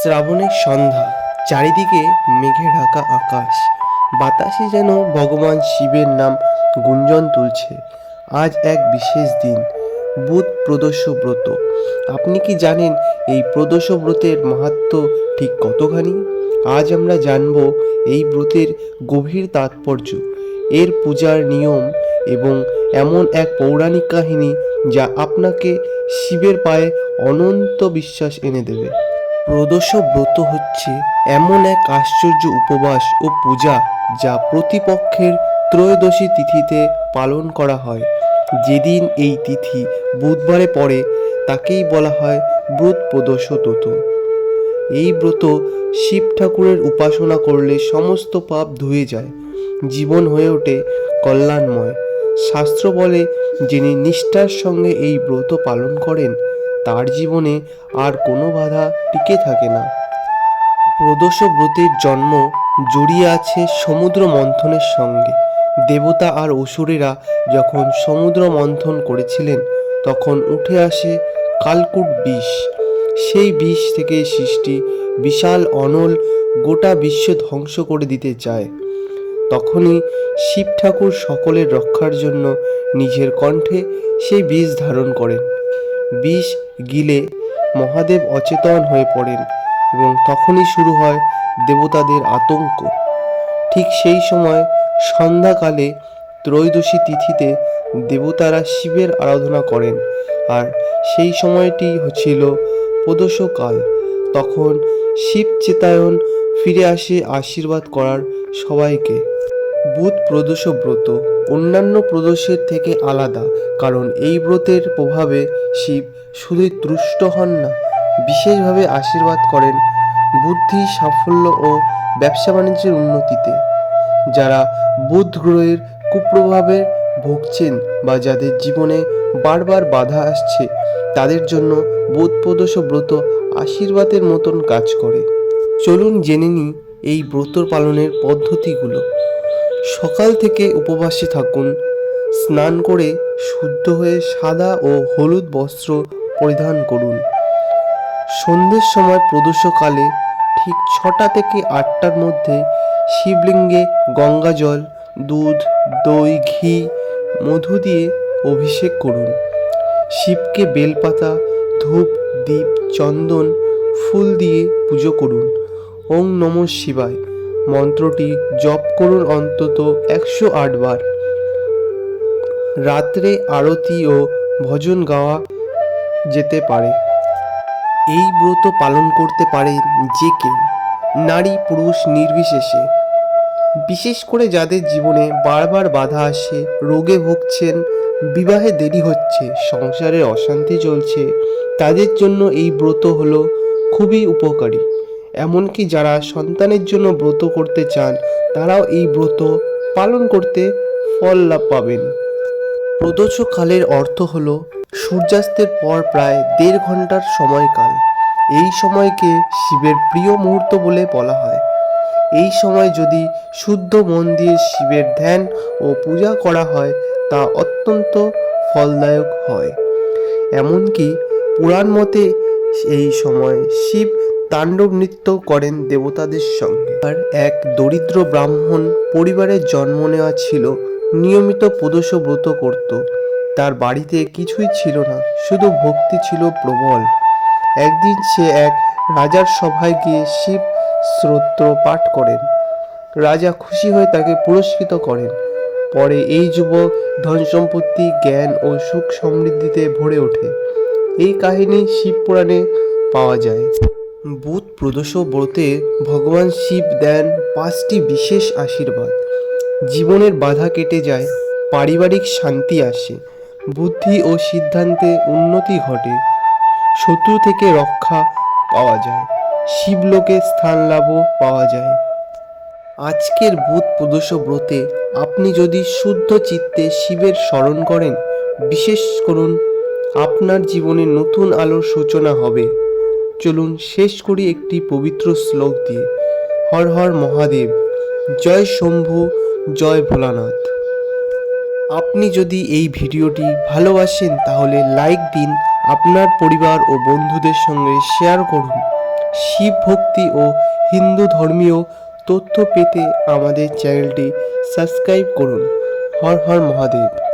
শ্রাবণের সন্ধ্যা, চারিদিকে মেঘে ঢাকা আকাশ। বাতাসে যেন ভগবান শিবের নাম গুঞ্জন তুলছে। আজ এক বিশেষ দিন, বুধ প্রদোষ ব্রত। আপনি কি জানেন এই প্রদোষ ব্রতের মাহাত্ম ঠিক কতখানি? আজ আমরা জানব এই ব্রতের গভীর তাৎপর্য, এর পূজার নিয়ম এবং এমন এক পৌরাণিক কাহিনী যা আপনাকে শিবের পায়ে অনন্ত বিশ্বাস এনে দেবে। প্রদোষ ব্রত হচ্ছে এমন এক আশ্চর্য উপবাস ও পূজা যা প্রতিপক্ষের ত্রয়োদশী তিথিতে পালন করা হয়। যেদিন এই তিথি বুধবারে পড়ে, তাকেই বলা হয় ব্রত প্রদোষ তত এই ব্রত শিব ঠাকুরের উপাসনা করলে সমস্ত পাপ ধুয়ে যায়, জীবন হয়ে ওঠে কল্যাণময়। শাস্ত্র বলে, যিনি নিষ্ঠার সঙ্গে এই ব্রত পালন করেন তার জীবনে আর কোনো বাধা টিকে থাকে না। প্রদোষ ব্রতের জন্ম জড়িয়ে আছে সমুদ্র মন্থনের সঙ্গে। দেবতা আর অসুরেরা যখন সমুদ্র মন্থন করেছিলেন, তখন উঠে আসে কালকুট বিষ। সেই বিষ থেকে সৃষ্টি বিশাল অনল গোটা বিশ্ব ধ্বংস করে দিতে চায়। তখনই শিব ঠাকুর সকলের রক্ষার জন্য নিজের কণ্ঠে সেই বিষ ধারণ করেন। বিষ গিলে মহাদেব অচেতন হয়ে পড়েন এবং তখনই শুরু হয় দেবতাদের আতঙ্ক। ঠিক সেই সময় সন্ধ্যাকালে ত্রয়োদশী তিথিতে দেবতারা শিবের আরাধনা করেন আর সেই সময়টি ছিল প্রদোষকাল তখন শিব চেতায়ন ফিরে আসে আশীর্বাদ করার সবাইকে। বুধ প্রদোষ ব্রত। অন্যান্য প্রদোষের থেকে আলাদা, কারণ এই ব্রতের প্রভাবে শিব শুধুই তুষ্ট হন না। বিশেষভাবে আশীর্বাদ করেন বুদ্ধি, সাফল্য ও ব্যবসা বাণিজ্যের উন্নতিতে। যারা বুধ গ্রহের কুপ্রভাবে ভুগছেন বা যাদের জীবনে বারবার বাধা আসছে, তাদের জন্য বুধ প্রদোষ ব্রত আশীর্বাদের মতন কাজ করে। চলুন জেনে নিই এই ব্রত পালনের পদ্ধতিগুলো। সকাল থেকে উপবাসে থাকুন। স্নান করে শুদ্ধ হয়ে সাদা ও হলুদ বস্ত্র পরিধান করুন। সন্ধ্যের সময় প্রদোষকালে ঠিক ছটা থেকে আটটার মধ্যে শিবলিঙ্গে গঙ্গা জল, দুধ, দই, ঘি, মধু দিয়ে অভিষেক করুন। শিবকে বেলপাতা, ধূপ, দীপ, চন্দন, ফুল দিয়ে পুজো করুন। ওং নম শিবায়। মন্ত্রটি জপ করুন অন্তত একশো বার। রাত্রে আরতি ও ভজন গাওয়া যেতে পারে। এই ব্রত পালন করতে পারে যে কেউ। নারী পুরুষ নির্বিশেষে। বিশেষ করে যাদের জীবনে বারবার বাধা আসে, রোগে ভুগছেন, বিবাহে দেরি হচ্ছে, সংসারে অশান্তি চলছে, তাদের জন্য এই ব্রত হলো খুবই উপকারী। এমনকি যারা সন্তানের জন্য ব্রত করতে চান, তারাও এই ব্রত পালন করতে ফল লাভ পাবেন। প্রদোষকালের অর্থ হল সূর্যাস্তের পর প্রায় দেড় ঘণ্টার সময়কাল। এই সময়কে শিবের প্রিয় মুহূর্ত বলে বলা হয়। এই সময় যদি শুদ্ধ মন দিয়ে শিবের ধ্যান ও পূজা করা হয়, তা অত্যন্ত ফলদায়ক হয়। এমনকি পুরাণ মতে এই সময় শিব তাণ্ডব নৃত্য করেন দেবতাদের সঙ্গে। আর এক দরিদ্র ব্রাহ্মণ পরিবারের জন্ম নেওয়া ছিল, নিয়মিত প্রদোষ ব্রত করত। তার বাড়িতে কিছুই ছিল না, শুধু ভক্তি ছিল প্রবল। একদিন সে এক রাজার সভায় গিয়ে শিব স্তোত্র পাঠ করেন। রাজা খুশি হয়ে তাকে পুরস্কৃত করেন। পরে এই যুবক ধন সম্পত্তি জ্ঞান ও সুখ সমৃদ্ধিতে ভরে ওঠে। এই কাহিনী শিব পুরাণে পাওয়া যায়। বুধ প্রদোষ ব্রতে ভগবান শিব দেন পাঁচটি বিশেষ আশীর্বাদ। জীবনের বাধা কেটে যায়, পারিবারিক শান্তি আসে, বুদ্ধি ও সিদ্ধান্তে উন্নতি ঘটে, শত্রু থেকে রক্ষা পাওয়া যায়, শিবলোকে স্থান লাভও পাওয়া যায়। আজকের বুধ প্রদোষ ব্রতে আপনি যদি শুদ্ধ চিত্তে শিবের স্মরণ করেন, বিশেষ করুন, আপনার জীবনে নতুন আলোর সূচনা হবে। চলুন শেষ করি একটি পবিত্র শ্লোক দিয়ে। হর হর মহাদেব, জয় শম্ভু, জয় ভোলানাথ। আপনি যদি এই ভিডিওটি ভালোবাসেন, তাহলে লাইক দিন, আপনার পরিবার ও বন্ধুদের সঙ্গে শেয়ার করুন। শিব ভক্তি ও হিন্দু ধর্মীয় তথ্য পেতে আমাদের চ্যানেলটি সাবস্ক্রাইব করুন। হর হর মহাদেব।